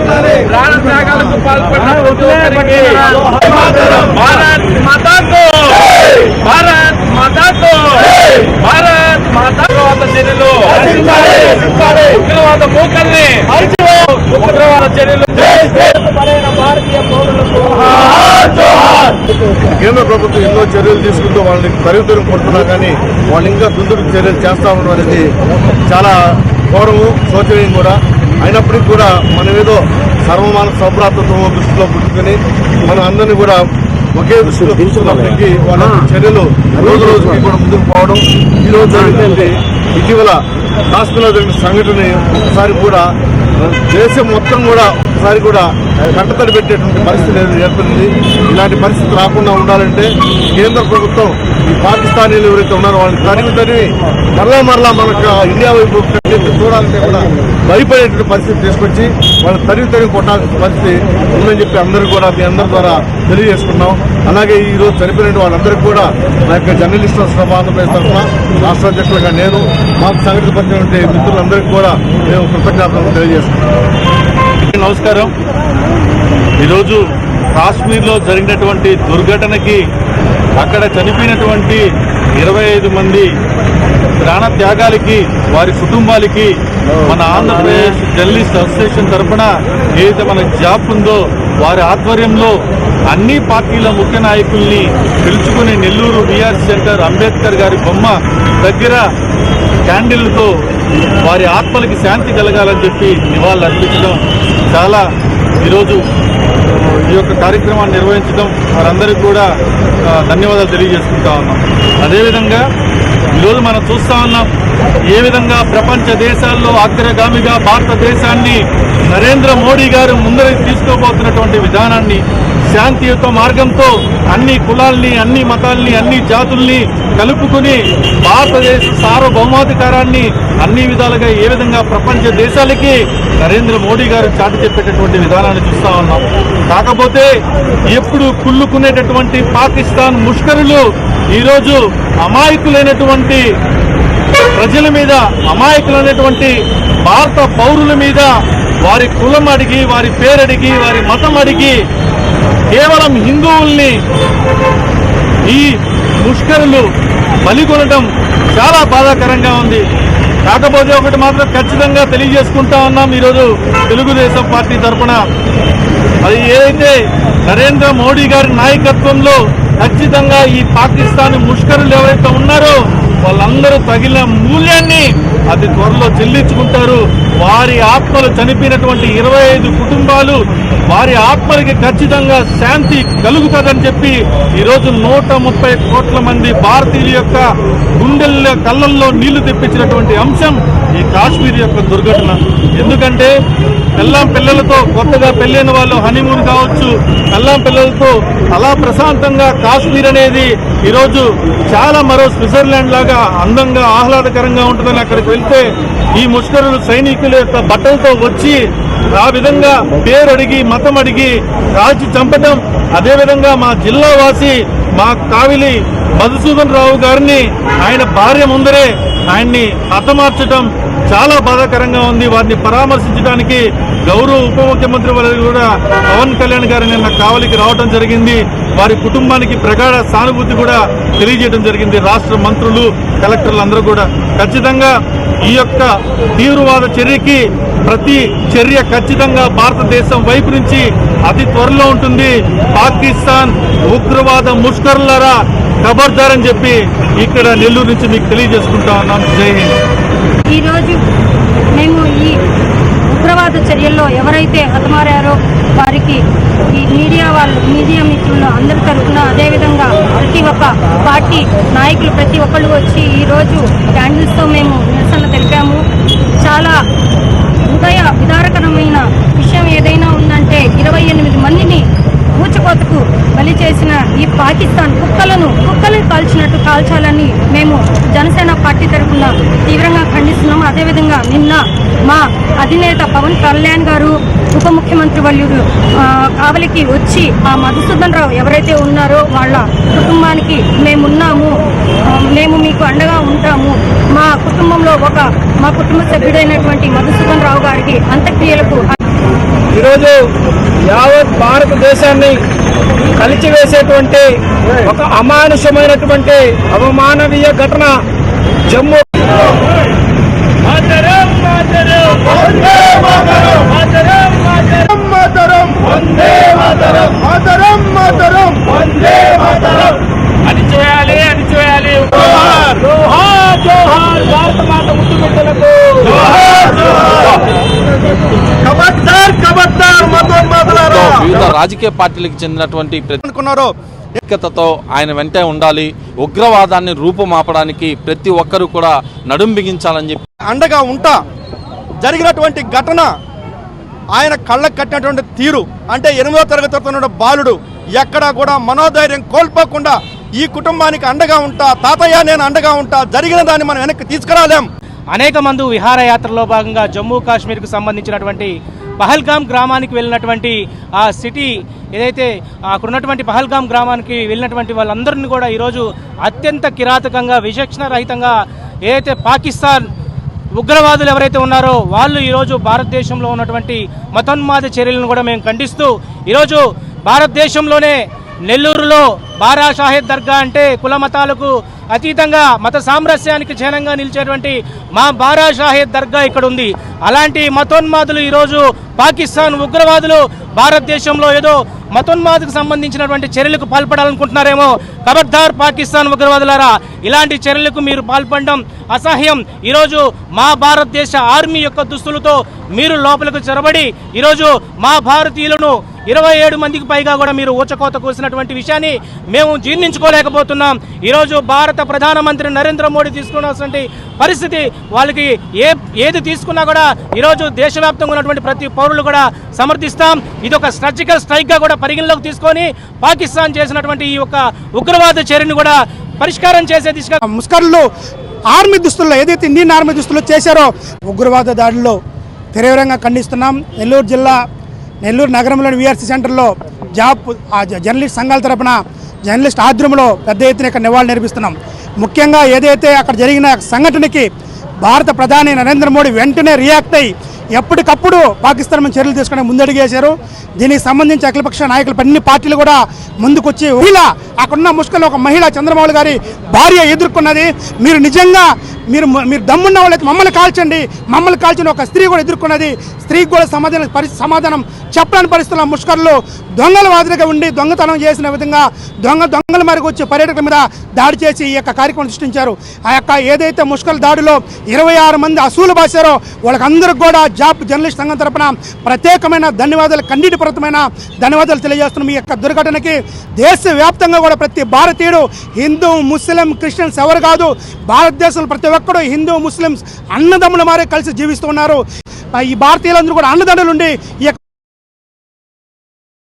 ప్రాణ త్యాగాలకు పాల్పడిన ప్రతి ఒక్కరికి భారత్ మాతాకు. భారత్ మాతాకు. భారత్ మాతా ఉగ్రవాద చర్యలు. ఉగ్రవాద మూకల్ని ఉగ్రవాద చర్యలు. భారతీయ పౌరులకు కేంద్ర ప్రభుత్వం ఎన్నో చర్యలు తీసుకుంటూ వాళ్ళని తరిగితరం కొడుతున్నా కానీ వాళ్ళు ఇంకా దుందుడు చర్యలు చేస్తా ఉండడం అనేది చాలా గౌరవం శోచనీయం కూడా. అయినప్పటికీ కూడా మనం ఏదో సర్వమాన సౌభ్రాతత్వం దృష్టిలో పుట్టుకుని మనం అందరినీ కూడా ఒకే దృష్టిలో తీసుకున్నప్పటికీ వాళ్ళ చర్యలు రోజు రోజుకి కూడా ముందుకు పోవడం. ఈ రోజు జరిగినటువంటి ఇటీవల కాశ్మీర్లో జరిగిన సంఘటన ఒకసారి కూడా దేశం మొత్తం కూడా ఒకసారి కూడా కంటతడి పెట్టేటువంటి పరిస్థితి ఏర్- ఏర్పడింది? ఇలాంటి పరిస్థితి రాకుండా ఉండాలంటే కేంద్ర ప్రభుత్వం ఈ పాకిస్తానీలు ఎవరైతే ఉన్నారో వాళ్ళని తరిమి తరిమి మరలా మరలా మనకు ఇండియా వైపు చూడాలంటే కూడా భయపడేటువంటి పరిస్థితి తీసుకొచ్చి వాళ్ళ తరిగి తరిగి కొట్టాల్సిన పరిస్థితి ఉందని చెప్పి అందరూ కూడా మీ అందరి ద్వారా తెలియజేసుకున్నాం. అలాగే ఈ రోజు చనిపోయిన వాళ్ళందరికీ కూడా నా యొక్క జర్నలిస్టుల సభ ఆంధ్రప్రదేశ్ తరఫున రాష్ట్ర అధ్యక్షులుగా నేను మాకు సంఘటన పరిచినటువంటి మిత్రులందరికీ కూడా మేము కృతజ్ఞతలు తెలియజేస్తున్నాం నమస్కారం. ఈరోజు కాశ్మీర్లో జరిగినటువంటి దుర్ఘటనకి అక్కడ చనిపోయినటువంటి ఇరవై ఐదు మంది ప్రాణ త్యాగాలకి వారి కుటుంబాలకి మన ఆంధ్రప్రదేశ్ జర్నలిస్ట్ అసోసియేషన్ తరఫున ఏదైతే మన జాబ్ ఉందో వారి ఆధ్వర్యంలో అన్ని పార్టీల ముఖ్య నాయకుల్ని పిలుచుకుని నెల్లూరు బీఆర్ సెంటర్ అంబేద్కర్ గారి బొమ్మ దగ్గర క్యాండిల్తో వారి ఆత్మలకి శాంతి కలగాలని చెప్పి నివాళులు అర్పించడం చాలా ఈరోజు ఈ యొక్క కార్యక్రమాన్ని నిర్వహించడం వారందరికీ కూడా ధన్యవాదాలు తెలియజేసుకుంటా ఉన్నాం. అదేవిధంగా ఈరోజు మనం చూస్తా ఉన్నాం ఏ విధంగా ప్రపంచ దేశాల్లో అగ్రగామిగా భారతదేశాన్ని నరేంద్ర మోడీ గారు ముందర తీసుకోబోతున్నటువంటి విధానాన్ని శాంతియుత మార్గంతో అన్ని కులాల్ని అన్ని మతాల్ని అన్ని జాతుల్ని కలుపుకుని భారతదేశ సార్వభౌమాధికారాన్ని అన్ని విధాలుగా ఏ విధంగా ప్రపంచ దేశాలకి నరేంద్ర మోడీ గారు చాటి చెప్పేటటువంటి విధానాన్ని చూస్తా ఉన్నాం. కాకపోతే ఎప్పుడు కుళ్ళుకునేటటువంటి పాకిస్తాన్ ముష్కరులు ఈరోజు అమాయకులైనటువంటి ప్రజల మీద అమాయకులైనటువంటి భారత పౌరుల మీద వారి కులం అడిగి వారి పేరడిగి వారి మతం అడిగి కేవలం హిందువుల్ని ఈ ముష్కరులు బలికొనడం చాలా బాధాకరంగా ఉంది. కాకపోతే ఒకటి మాత్రం ఖచ్చితంగా తెలియజేసుకుంటా ఉన్నాం ఈరోజు తెలుగుదేశం పార్టీ తరఫున అది ఏదైతే నరేంద్ర మోడీ గారి నాయకత్వంలో ఖచ్చితంగా ఈ పాకిస్తాన్ ముష్కరులు ఎవరైతే ఉన్నారో వాళ్ళందరూ తగిలిన మూల్యాన్ని అతి త్వరలో చెల్లించుకుంటారు. వారి ఆత్మలు చనిపోయినటువంటి ఇరవై ఐదు కుటుంబాలు వారి ఆత్మలకి ఖచ్చితంగా శాంతి కలుగుతుందని చెప్పి ఈరోజు నూట ముప్పై కోట్ల మంది భారతీయుల యొక్క గుండెల్లో కళ్ళల్లో నీళ్ళు తెప్పించినటువంటి అంశం ఈ కాశ్మీర్ యొక్క దుర్ఘటన. ఎందుకంటే పెళ్ళాం పిల్లలతో కొత్తగా పెళ్ళైన వాళ్ళు హనీమూన్ కావచ్చు పెళ్ళాం పిల్లలతో అలా ప్రశాంతంగా కాశ్మీర్ అనేది ఈరోజు చాలా మరో స్విట్జర్లాండ్ లాగా అందంగా ఆహ్లాదకరంగా ఉంటుందని అక్కడికి వెళ్తే ఈ ముష్కరులు సైనికుల యొక్క బట్టలతో వచ్చి ఆ విధంగా పేరు అడిగి మతం అడిగి కాల్చి చంపటం. అదేవిధంగా మా జిల్లా వాసి మా కావిలి మధుసూదన్ రావు గారిని ఆయన భార్య ముందరే ఆయన్ని హతమార్చడం చాలా బాధాకరంగా ఉంది. వారిని పరామర్శించడానికి గౌరవ ఉప ముఖ్యమంత్రి వారు కూడా పవన్ కళ్యాణ్ గారు నిన్న కావలికి రావడం జరిగింది. వారి కుటుంబానికి ప్రగాఢ సానుభూతి కూడా తెలియజేయడం జరిగింది. రాష్ట్ర మంత్రులు కలెక్టర్లు అందరూ కూడా. ఖచ్చితంగా ఈ యొక్క తీవ్రవాద చర్యకి ప్రతి చర్య ఖచ్చితంగా భారతదేశం వైపు నుంచి అతి త్వరలో ఉంటుంది. పాకిస్తాన్ ఉగ్రవాద ముష్కరులారా ఖబర్దార్ అని చెప్పి ఇక్కడ నెల్లూరు నుంచి మీకు తెలియజేసుకుంటా ఉన్నాం. జై హింద్. ఈరోజు మేము ఈ ఉగ్రవాద చర్యల్లో ఎవరైతే హతమారారో వారికి ఈ మీడియా వాళ్ళు మీడియా మిత్రులు అందరి తరఫున అదేవిధంగా ప్రతి ఒక్క పార్టీ నాయకులు ప్రతి ఒక్కళ్ళు వచ్చి ఈరోజు క్యాండిల్స్తో మేము నిరసన తెలిపాము. చాలా హృదయ విదారకరమైన విషయం ఏదైనా ఉందంటే ఇరవై ఎనిమిది మందిని ఊచకోతకు బలి చేసిన ఈ పాకిస్తాన్ కుక్కలను కుక్కలు కాల్చినట్టు కాల్చాలని మేము జనసేన పార్టీ తరఫున తీవ్రంగా ఖండిస్తున్నాము అదేవిధంగా నిన్న మా అధినేత పవన్ కళ్యాణ్ గారు ఉప ముఖ్యమంత్రి వల్యుడు కావలికి వచ్చి ఆ మధుసూదన్ రావు ఎవరైతే ఉన్నారో వాళ్ళ కుటుంబానికి మేమున్నాము మేము మీకు అండగా ఉంటాము. మా కుటుంబంలో ఒక మా కుటుంబ సభ్యుడైనటువంటి మధుసూదన్ రావు గారికి అంత్యక్రియలకు ఈరోజు యావత్ భారతదేశాన్ని కలిచివేసేటువంటి ఒక అమానుషమైనటువంటి అవమానవీయ ఘటన జమ్మూ మాతరం మాతరం వందే మాతరం మాతరం మాతరం. మాతరం వందే మాతరం మాతరం మాతరం. వందే మాతరం. అణిచేయాలి అణిచేయాలి జోహార్ జోహార్ జోహార్. భారత మాత ముద్దు బిడ్డలకు జోహార్ జోహార్. వివిధ రాజకీయ పార్టీలకు చెందినటువంటి అనుకున్నారో. ఐక్యతతో ఆయన వెంటే ఉండాలి ఉగ్రవాదాన్ని రూపుమాపడానికి ప్రతి ఒక్కరూ కూడా నడుం బిగించాలని చెప్పి అండగా ఉంటా. జరిగినటువంటి ఘటన ఆయన కళ్ళకు కట్టినటువంటి తీరు అంటే ఎనిమిదో తరగతి బాలుడు ఎక్కడా కూడా మనోధైర్యం కోల్పోకుండా ఈ కుటుంబానికి అండగా ఉంటా తాతయ్య నేను అండగా ఉంటా జరిగిన దాన్ని మనం వెనక్కి తీసుకురాలేం. అనేక మంది విహారయాత్రలో భాగంగా జమ్మూ కాశ్మీర్కు సంబంధించినటువంటి పహల్గాం గ్రామానికి వెళ్ళినటువంటి ఆ సిటీ ఏదైతే అక్కడ ఉన్నటువంటి పహల్గాం గ్రామానికి వెళ్ళినటువంటి వాళ్ళందరినీ కూడా ఈరోజు అత్యంత కిరాతకంగా విచక్షణ రహితంగా ఏదైతే పాకిస్తాన్ ఉగ్రవాదులు ఎవరైతే ఉన్నారో వాళ్ళు ఈరోజు భారతదేశంలో ఉన్నటువంటి మతోన్మాద చర్యలను కూడా మేము ఖండిస్తూ ఈరోజు భారతదేశంలోనే నెల్లూరులో బారా షాహెద్ దర్గా అంటే కుల మతాలకు అతీతంగా మత సామరస్యానికి చిహ్నంగా నిలిచేటువంటి మా బారాషాహిద్ దర్గా ఇక్కడ ఉంది అలాంటి మతోన్మాదులు ఈరోజు పాకిస్తాన్ ఉగ్రవాదులు భారతదేశంలో ఏదో మతోన్మాదకు సంబంధించినటువంటి చర్యలకు పాల్పడాలనుకుంటున్నారేమో ఖబర్దార్ పాకిస్తాన్ ఉగ్రవాదులారా ఇలాంటి చర్యలకు మీరు పాల్పడడం అసహ్యం. ఈరోజు మా భారతదేశ ఆర్మీ యొక్క దుస్తులతో మీరు లోపలకు చొరబడి ఈరోజు మా భారతీయులను ఇరవై ఏడు మందికి పైగా కూడా మీరు ఊచకోత కోసినటువంటి విషయాన్ని మేము జీర్ణించుకోలేకపోతున్నాం. ఈరోజు భారత ప్రధానమంత్రి నరేంద్ర మోడీ తీసుకున్నటువంటి పరిస్థితి వాళ్ళకి ఏ ఏది తీసుకున్నా కూడా ఈరోజు దేశవ్యాప్తంగా ఉన్నటువంటి ప్రతి పౌరులు కూడా సమర్థిస్తాం. ఇది ఒక సర్జికల్ స్ట్రైక్గా కూడా పరిగణలోకి తీసుకొని పాకిస్తాన్ చేసినటువంటి ఈ యొక్క ఉగ్రవాద చర్యను కూడా పరిష్కారం చేసే దిశగా ముస్కర్లు ఆర్మీ దుస్తుల్లో ఏదైతే ఇండియన్ ఆర్మీ దుస్తుల్లో చేశారో ఉగ్రవాద దాడిలో తీవ్రంగా ఖండిస్తున్నాం. నెల్లూరు జిల్లా నెల్లూరు నగరంలోని విఆర్సీ సెంటర్లో జాబ్ జర్నలిస్ట్ సంఘాల తరపున జర్నలిస్ట్ ఆధ్వర్యంలో పెద్ద ఎత్తున ఇక్కడ నివాళులు నిర్మిస్తున్నాం ముఖ్యంగా ఏదైతే అక్కడ జరిగిన సంఘటనకి భారత ప్రధాని నరేంద్ర మోడీ వెంటనే రియాక్ట్ అయ్యి ఎప్పటికప్పుడు పాకిస్తాన్ మీద చర్యలు తీసుకుని ముందడుగేశారు. దీనికి సంబంధించి అఖిలపక్ష నాయకులు అన్ని పార్టీలు కూడా ముందుకొచ్చి మహిళ అక్కడున్న ముష్కలు ఒక మహిళ చంద్రబాబు గారి భార్య ఎదుర్కొన్నది. మీరు నిజంగా మీరు మీరు దమ్మున్న వాళ్ళైతే మమ్మల్ని కాల్చండి. మమ్మల్ని కాల్చిన ఒక స్త్రీ కూడా ఎదుర్కొన్నది. స్త్రీకి కూడా సమాధానం పరి సమాధానం చెప్పలేని పరిస్థితుల్లో ముష్కర్లు దొంగల మాదిరిగా ఉండి దొంగతనం చేసిన విధంగా దొంగ దొంగల మేరకు వచ్చి పర్యటకుల మీద దాడి చేసి ఈ యొక్క కార్యక్రమం సృష్టించారు. ఆ యొక్క ఏదైతే ముష్కల దాడిలో ఇరవై ఆరు మంది అసూలు బాసారో వాళ్ళకందరికి కూడా జాబ్ జర్నలిస్ట్ సంఘం తరపున ప్రత్యేకమైన ధన్యవాదాలు కన్నీటిపూరితమైన ధన్యవాదాలు తెలియజేస్తున్నాం. ఈ యొక్క దుర్ఘటనకి దేశవ్యాప్తంగా కూడా ప్రతి భారతీయుడు హిందూ ముస్లిం క్రిస్టియన్స్ ఎవరు కాదు భారతదేశంలో ప్రతి ఒక్కరు హిందూ ముస్లిమ్స్ అన్నదమ్ముల మారే కలిసి జీవిస్తున్నారు ఈ భారతీయులందరూ కూడా అన్నదండలు ఉండి ఈ